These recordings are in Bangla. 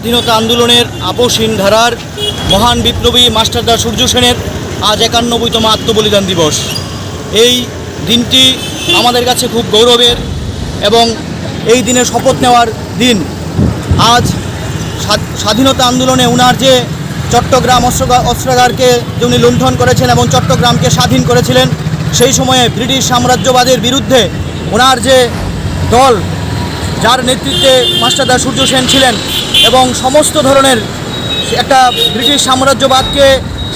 স্বাধীনতা আন্দোলনের আপসহীন ধারার মহান বিপ্লবী মাস্টারদা সূর্য সেনের আজ একান্নবইতম আত্মবলিদান দিবস। এই দিনটি আমাদের কাছে খুব গৌরবের এবং এই দিনে শপথ নেওয়ার দিন। আজ স্বাধীনতা আন্দোলনে উনার যে চট্টগ্রাম অস্ত্রগা- অস্ত্রাগারকে যে উনি লুণ্ঠন করেছেন এবং চট্টগ্রামকে স্বাধীন করেছিলেন, সেই সময়ে ব্রিটিশ সাম্রাজ্যবাদের বিরুদ্ধে ওনার যে দল যার নেতৃত্বে মাস্টারদা সূর্য সেন ছিলেন এবং সমস্ত ধরনের একটা ব্রিটিশ সাম্রাজ্যবাদকে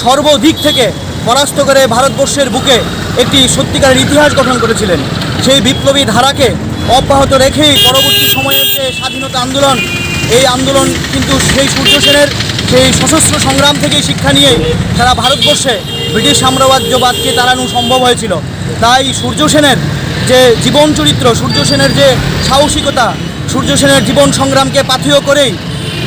সর্বদিক থেকে পরাস্ত করে ভারতবর্ষের বুকে একটি সত্যিকারের ইতিহাস গঠন করেছিলেন। সেই বিপ্লবী ধারাকে অব্যাহত রেখেই পরবর্তী সময়ের যে স্বাধীনতা আন্দোলন, এই আন্দোলন কিন্তু সেই সূর্য সেনের সেই সশস্ত্র সংগ্রাম থেকেই শিক্ষা নিয়ে সারা ভারতবর্ষে ব্রিটিশ সাম্রাজ্যবাদকে তাড়ানো সম্ভব হয়েছিল। তাই সূর্য সেনের যে জীবন চরিত্র, সূর্য সেনের যে সাহসিকতা, সূর্য সেনের জীবন সংগ্রামকে পাথেয় করেই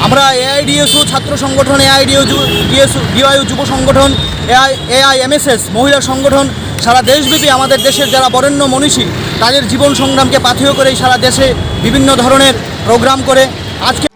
আমরা এআইডিএসও ছাত্র সংগঠন, এআইডিও ডিএসও ডিওয়াইউ যুব সংগঠন, এআই এআই এমএসএস মহিলা সংগঠন, সারা দেশব্যাপী আমাদের দেশের যারা বরেণ্য মনীষী, তাদের জীবন সংগ্রামকে পাথেয় করেই সারা দেশে বিভিন্ন ধরনের প্রোগ্রাম করে। আজকে